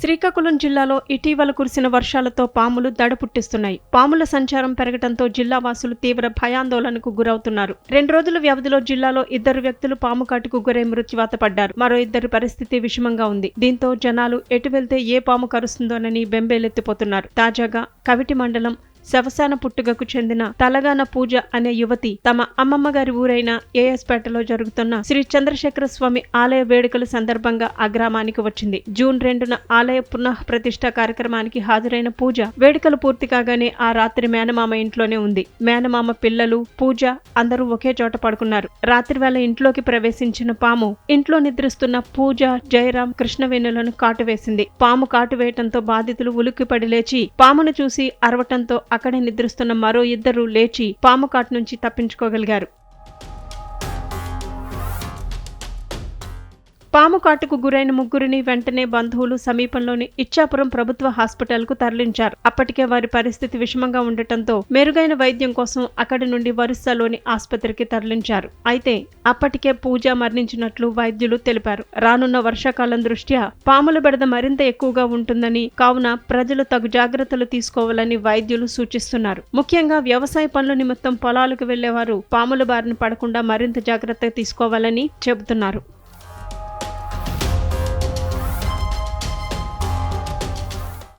శ్రీకాకుళం జిల్లాలో ఇటీవల కురిసిన వర్షాలతో పాములు దడ పుట్టిస్తున్నాయి పాముల సంచారం పెరగడంతో జిల్లా వాసులు తీవ్ర భయాందోళనకు గురవుతున్నారు. రెండు రోజుల వ్యవధిలో జిల్లాలో ఇద్దరు వ్యక్తులు పాము కాటుకు గురై మృత్యువాత పడ్డారు మరో ఇద్దరి పరిస్థితి విషమంగా ఉంది. దీంతో జనాలు ఎటు వెళ్తే ఏ పాము కరుస్తుందోనని బెంబేలెత్తిపోతున్నారు. తాజాగా కవిటి మండలం శవశాన పుట్టుగకు చెందిన తలగాన పూజ అనే యువతి తమ అమ్మమ్మ గారి ఊరైన ఏఎస్పేటలో జరుగుతున్న శ్రీ చంద్రశేఖర స్వామి ఆలయ వేడుకల సందర్భంగా ఆ గ్రామానికి వచ్చింది. జూన్ రెండున ఆలయ పునః ప్రతిష్ట కార్యక్రమానికి హాజరైన పూజ వేడుకలు పూర్తి కాగానే ఆ రాత్రి మేనమామ ఇంట్లోనే ఉంది. మేనమామ పిల్లలు పూజ అందరూ ఒకే చోట పడుకున్నారు. రాత్రి వేళ ఇంట్లోకి ప్రవేశించిన పాము ఇంట్లో నిద్రిస్తున్న పూజ జయరాం కృష్ణవేణులను కాటు వేసింది. పాము కాటు వేయటంతో బాధితులు ఉలిక్కిపడి లేచి పామును చూసి అరవటంతో అక్కడే నిద్రిస్తున్న మరో ఇద్దరు లేచి పాము కాటు నుంచి తప్పించుకోగలిగారు. పాము కాటుకు గురైన ముగ్గురిని వెంటనే బంధువులు సమీపంలోని ఇచ్చాపురం ప్రభుత్వ హాస్పిటల్కు తరలించారు. అప్పటికే వారి పరిస్థితి విషమంగా ఉండటంతో మెరుగైన వైద్యం కోసం అక్కడి నుండి వరుసలోని ఆసుపత్రికి తరలించారు. అయితే అప్పటికే పూజ మరణించినట్లు వైద్యులు తెలిపారు. రానున్న వర్షాకాలం దృష్ట్యా పాముల బెడద మరింత ఎక్కువగా ఉంటుందని కావున ప్రజలు తగు జాగ్రత్తలు తీసుకోవాలని వైద్యులు సూచిస్తున్నారు. ముఖ్యంగా వ్యవసాయ పనుల నిమిత్తం పొలాలకు వెళ్ళేవారు పాముల బారిన పడకుండా మరింత జాగ్రత్త తీసుకోవాలని చెబుతున్నారు.